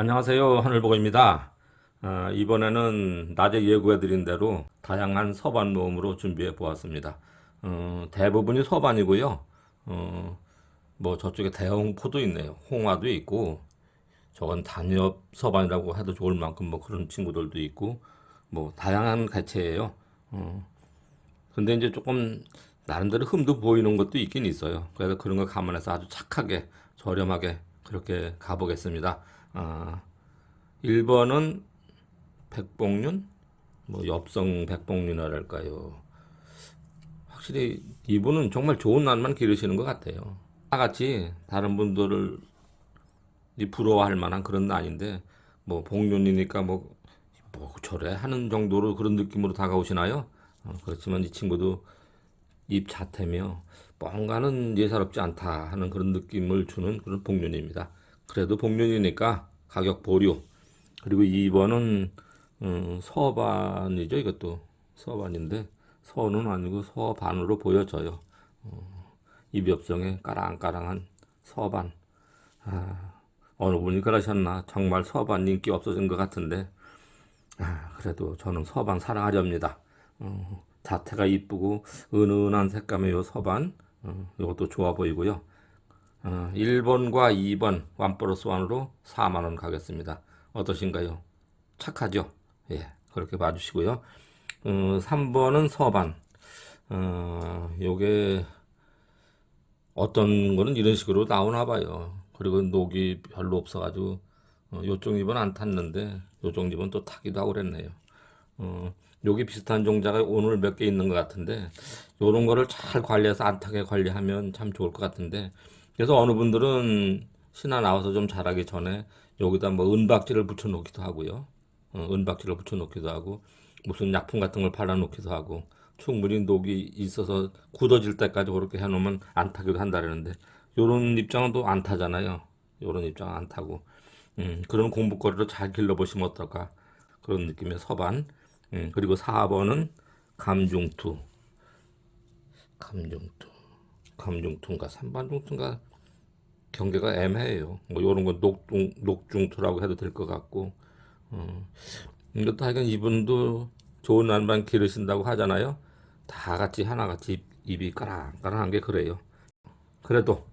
안녕하세요. 하늘보고입니다. 아, 이번에는 낮에 예고해드린 대로 다양한 서반 모음으로 준비해 보았습니다. 어, 대부분이 서반이고요. 어, 뭐 저쪽에 대홍포도 있네요. 홍화도 있고, 저건 단엽 서반이라고 해도 좋을 만큼 뭐 그런 친구들도 있고, 뭐 다양한 개체예요. 어, 근데 이제 조금 나름대로 흠도 보이는 것도 있긴 있어요. 그래서 그런 거 감안해서 아주 착하게 저렴하게 그렇게 가보겠습니다. 아, 1번은 백봉륜, 뭐 엽성 백봉륜이랄까요. 확실히 이분은 정말 좋은 날만 기르시는 것 같아요. 나같이 다른 분들을 이 부러워할 만한 그런 날인데 뭐 복륜이니까 뭐, 뭐 저래 하는 정도로 그런 느낌으로 다가오시나요? 어, 그렇지만 이 친구도 입 자태며 뭔가는 예사롭지 않다 하는 그런 느낌을 주는 그런 복륜입니다. 그래도 복륜이니까 가격 보류. 그리고 2번은 음, 서반이죠. 이것도 서반인데 서는 아니고 서반으로 보여져요. 어, 입엽성에 까랑까랑한 서반. 아, 어느 분이 그러셨나? 정말 서반 인기 없어진 것 같은데. 아, 그래도 저는 서반 사랑하렵니다. 어, 자태가 이쁘고 은은한 색감의 요 서반. 어, 이것도 좋아 보이고요. 어, 1번과 2번 원 플러스 원으로 4만 원 가겠습니다. 어떠신가요? 착하죠? 예, 그렇게 봐주시고요. 어, 3번은 서반. 어, 요게 어떤 거는 이런 식으로 나오나 봐요. 그리고 녹이 별로 없어가지고 어, 요쪽 잎은 안 탔는데 요쪽 잎은 또 타기도 하고 그랬네요. 어, 여기 비슷한 종자가 오늘 몇 개 있는 것 같은데 요런 거를 잘 관리해서 안 타게 관리하면 참 좋을 것 같은데 그래서 어느 분들은 신화 나와서 좀 자라기 전에 여기다 뭐 은박지를 붙여 놓기도 하고요. 어, 은박지를 붙여 놓기도 하고 무슨 약품 같은 걸 발라 놓기도 하고 충분히 녹이 있어서 굳어질 때까지 그렇게 해놓으면 안 타기도 한다는데 요런 입장은 또 안 타잖아요. 요런 입장은 안 타고 음, 그런 공부거리를 잘 길러보시면 어떨까 그런 느낌의 서반 음, 그리고 4번은 감중투 감중투 감중투인가 삼반중투인가 경계가 애매해요. 뭐 요런 건 녹중 녹중투라고 해도 될 것 같고 어, 이것도 하여간 이분도 좋은 날만 기르신다고 하잖아요. 다 같이 하나같이 입, 입이 까랑까랑한 게 그래요. 그래도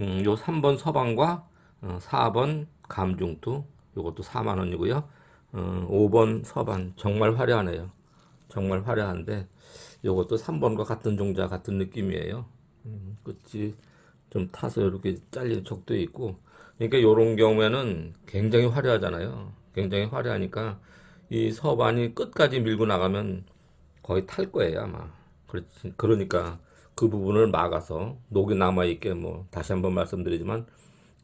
음, 요 3번 서방과 어, 4번 감중투 요것도 4만 원이고요. 어, 5번 서반 정말 화려하네요. 정말 화려한데 요것도 3번과 같은 종자 같은 느낌이에요. 음, 끝이 좀 타서 이렇게 잘린 척도 있고 그러니까 요런 경우에는 굉장히 화려하잖아요. 굉장히 화려하니까 이 서반이 끝까지 밀고 나가면 거의 탈 거예요 아마. 그렇지. 그러니까 그 부분을 막아서 녹이 남아 있게 뭐 다시 한번 말씀드리지만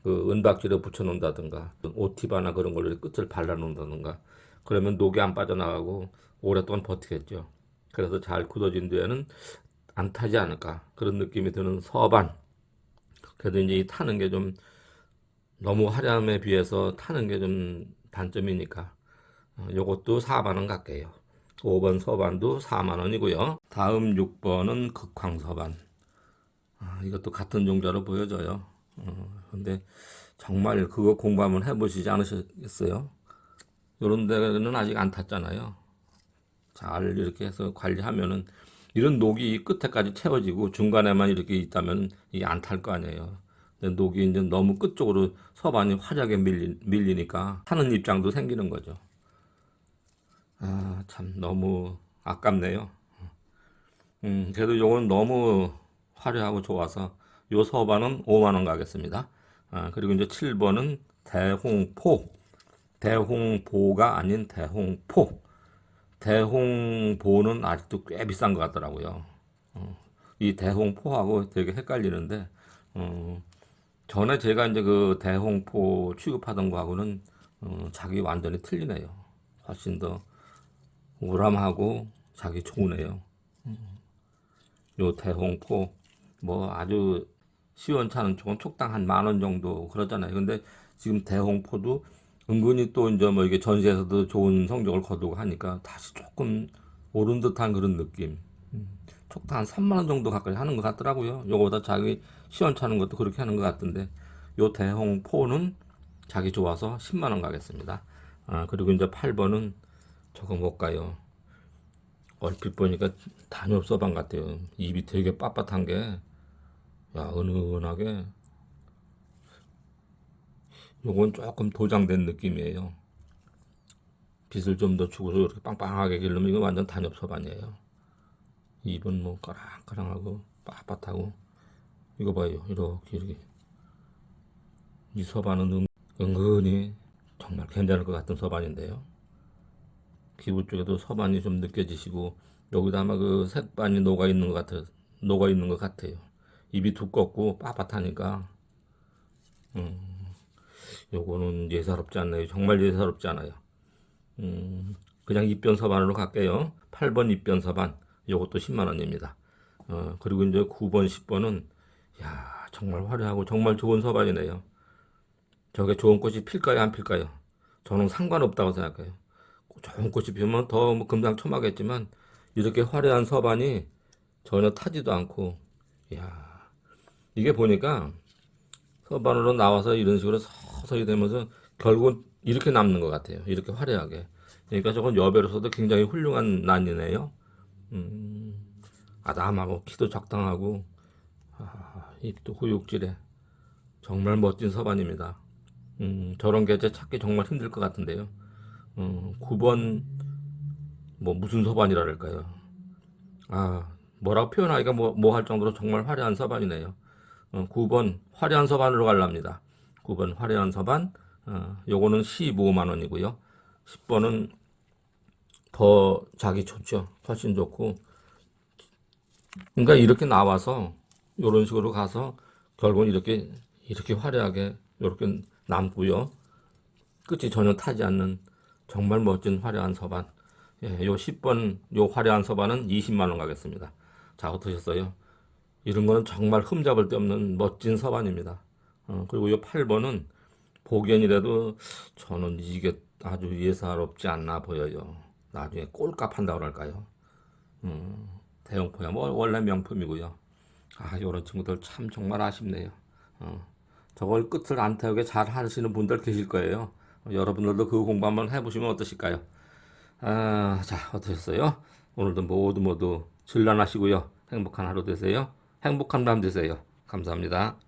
그 은박지를 붙여 놓는다든가 오티바나 그런 걸로 끝을 발라 놓는다든가 그러면 녹이 안 빠져나가고 오랫동안 버티겠죠. 그래서 잘 굳어진 뒤에는 안 타지 않을까 그런 느낌이 드는 서반. 그래도 이제 이 타는 게 좀 너무 화려함에 비해서 타는 게 좀 단점이니까 어, 요것도 4만 원 갈게요. 5번 서반도 4만 원이고요. 다음 6번은 극황서반. 아, 이것도 같은 종자로 보여져요. 어, 근데 정말 그거 공부 한번 해보시지 않으셨겠어요? 요런 데는 아직 안 탔잖아요. 잘 이렇게 해서 관리하면은 이런 녹이 이 끝에까지 채워지고 중간에만 이렇게 있다면 이게 안 탈 거 아니에요. 근데 녹이 이제 너무 끝쪽으로 서반이 화려하게 밀리, 밀리니까 타는 입장도 생기는 거죠. 아, 참 너무 아깝네요. 음, 그래도 요건 너무 화려하고 좋아서 요 서반은 5만 원 가겠습니다. 아, 그리고 이제 7번은 대홍포. 대홍보가 아닌 대홍포. 대홍보는 아직도 꽤 비싼 것 같더라고요. 어, 이 대홍포하고 되게 헷갈리는데, 어, 전에 제가 이제 그 대홍포 취급하던 거하고는 어, 자기 완전히 틀리네요. 훨씬 더 우람하고 자기 좋으네요. 요 대홍포 뭐 아주 시원찮은 조금 촉당 한 만 원 정도 그러잖아요. 근데 지금 대홍포도 은근히 또 이제 뭐 이게 전시에서도 좋은 성적을 거두고 하니까 다시 조금 오른 듯한 그런 느낌. 음, 촉당 한 3만 원 정도 가까이 하는 것 같더라고요. 요거보다 자기 시원찮은 것도 그렇게 하는 것 같은데 요 대홍포는 자기 좋아서 10만 원 가겠습니다. 아, 그리고 이제 8번은 저거 못 가요. 얼핏 보니까 단엽 서방 같아요. 입이 되게 빳빳한 게, 야, 은은하게. 요건 조금 도장된 느낌이에요. 빛을 좀 더 주고서 이렇게 빵빵하게 기르면 이거 완전 단엽 서반이에요. 입은 뭐 까랑까랑하고 빳빳하고 이거 봐요. 이렇게 이렇게 이 서반은 은- 은근히 정말 괜찮을 것 같은 서반인데요. 기부 쪽에도 서반이 좀 느껴지시고 여기다 아마 그 색반이 녹아 있는 것 같아 녹아 있는 것 같아요. 입이 두껍고 빳빳하니까 음, 요거는 예사롭지 않나요? 정말 예사롭지 않아요. 음, 그냥 입변 서반으로 갈게요. 8번 입변 서반 요것도 10만 원입니다. 어, 그리고 이제 9번 10번은 야 정말 화려하고 정말 좋은 서반이네요. 저게 좋은 꽃이 필까요 안 필까요? 저는 상관없다고 생각해요. 좋은 꽃이 피우면 더 뭐 금상첨화겠지만 이렇게 화려한 서반이 전혀 타지도 않고 야 이게 보니까 서반으로 나와서 이런 식으로 서서히 되면서 결국은 이렇게 남는 것 같아요. 이렇게 화려하게. 그러니까 저건 여배로서도 굉장히 훌륭한 난이네요. 음, 아담하고 키도 적당하고 아, 입도 후육질에 정말 멋진 서반입니다. 음, 저런 계제 찾기 정말 힘들 것 같은데요. 어, 9번 뭐 무슨 서반이랄까요? 아 뭐라고 표현하기가 뭐할 정도로 정말 화려한 서반이네요. 어, 9번 화려한 서반으로 갈랍니다. 9번 화려한 서반 어, 요거는 15만 원이고요. 10번은 더 자기 좋죠. 훨씬 좋고 그러니까 이렇게 나와서 이런 식으로 가서 결국은 이렇게 이렇게 화려하게 이렇게 남고요. 끝이 전혀 타지 않는 정말 멋진 화려한 서반. 예, 요 10번 요 화려한 서반은 20만 원 가겠습니다. 자, 어떠셨어요? 이런 거는 정말 흠잡을 데 없는 멋진 서반입니다. 어, 그리고 요 8번은 보기엔이라도 저는 이게 아주 예사롭지 않나 보여요. 나중에 꼴값 한다고 그럴까요? 음, 대형포야 뭐 원래 명품이고요. 아, 요런 친구들 참 정말 아쉽네요. 어, 저걸 끝을 안 태우게 잘 하시는 분들 계실 거예요. 어, 여러분들도 그 공부 한번 해보시면 어떠실까요? 아, 자, 어떠셨어요? 오늘도 모두 모두 질란하시고요. 행복한 하루 되세요. 행복한 밤 되세요. 감사합니다.